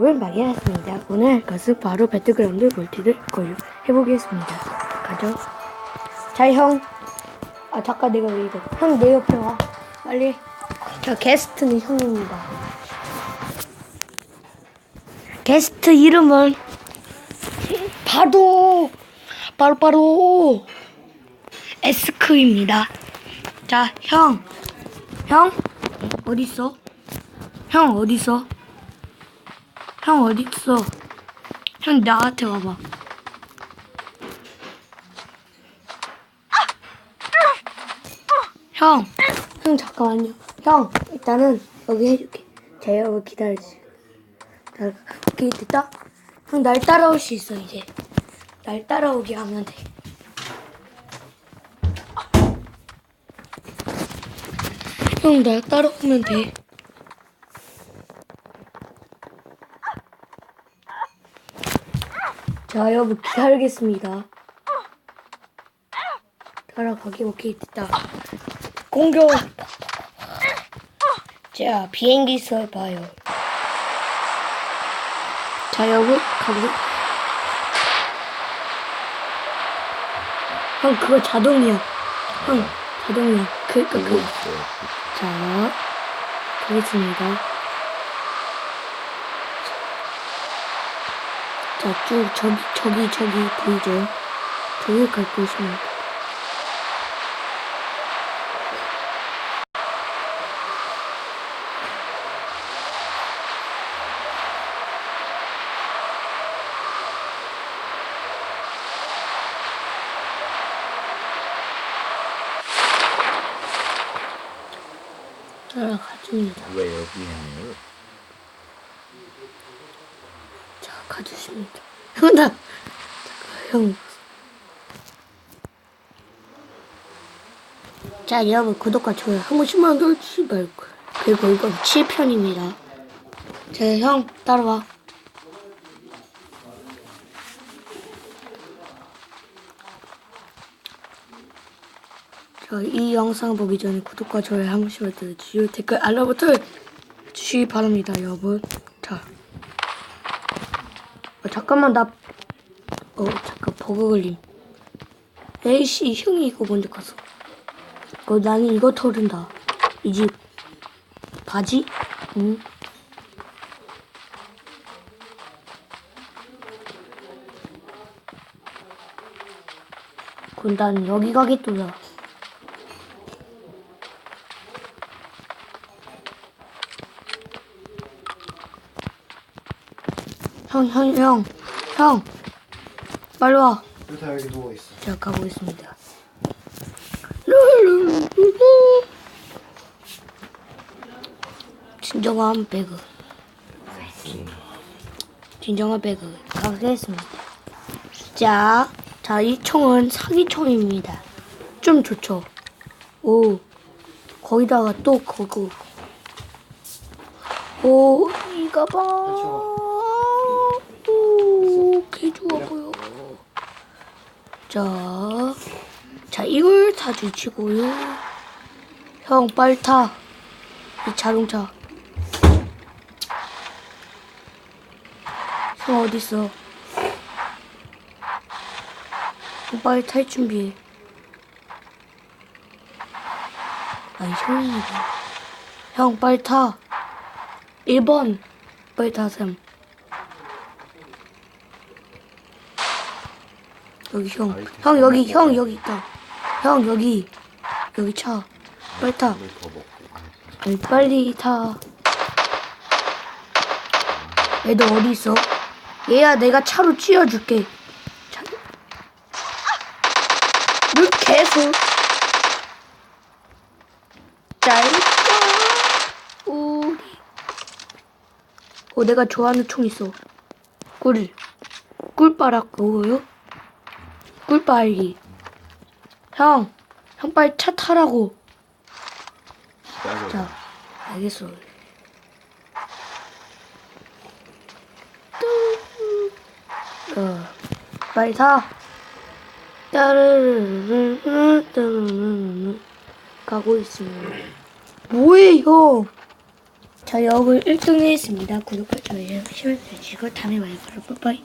여러분 마리아였습니다. 오늘 할 것은 바로 배틀그라운드 멀티를 거의 해보겠습니다. 가죠. 자 형. 아 잠깐 내가 왜 이거. 형 내 옆에 와. 빨리. 저 게스트는 형입니다. 게스트 이름은 바로 바로 바로 에스크입니다. 자 형. 형 어디 있어? 형 어디 있어? 형 어디 있어? 형 나한테 와봐. 형, 형 잠깐만요. 형 일단은 여기 해줄게. 자 여러분 기다려주세요. 자, 오케이 됐다. 형 날 따라올 수 있어 이제. 날 따라오게 하면 돼. 형 날 따라오면 돼. 자, 여러분 기다리겠습니다. 따라가기 오케이 됐다. 공격. 자, 비행기 써봐요. 자, 여러분 가보자. 형 그거 자동이야. 형 자동이야. 그니까 그. 자, 가겠습니다. 자, 쭉 저기 저기 저기 보이죠? 저기 갈 곳입니다. 따라가줍니다. 왜 여기 있네요? 자, 가주십니다. 형, 나, 잠깐, 형. 자, 여러분, 구독과 좋아요 한 번씩만 눌러주지 말고. 그리고 이건 7편입니다. 자, 형, 따라와. 자, 이 영상 보기 전에 구독과 좋아요 한 번씩만 눌러주시고 댓글 알람 버튼 주시기 바랍니다, 여러분. 자. 어, 잠깐만 나 어 잠깐 버그 걸림 에이씨 형이 이거 먼저 갔어. 어 나는 이거 털은다. 이 집. 바지? 응. 그럼 난 여기 가겠도다 형, 형, 형, 형, 빨리 와. 다 여기 누워 있어. 제가 가보겠습니다. 진정한 배그. 진정한 배그. 가겠습니다. 자, 자, 이 총은 사기총입니다. 좀 좋죠? 오, 거기다가 또 그거. 오, 이가 봐. 오, 개 좋아 보여. 자, 자 이걸 다 주시고요. 형 빨리 타. 이 자동차. 형 어디 있어? 형 빨리 탈 준비해. 아니 형이다. 형 빨리 타. 1번 빨리 타셈. 여기 형. 형 여기 형 여기 있다. 형 여기 여기 차. 빨리 타. 더 먹고 아니 빨리 타. 애들 어디 있어? 얘야 내가 차로 찌어줄게. 차. 물 계속. 자 일단 우리. 어 내가 좋아하는 총 있어. 꿀. 꿀바락 먹어요? 꿀빨기. 형, 형 빨리 차 타라고. 자, 알겠어. 어, 빨리 타. 따르르르르 따르르르 가고 있습니다. 뭐해 형? 자, 여러분 1등 했습니다. 구독과 저희 시간 되시고 다음에 봐요. 바로 빠빠이.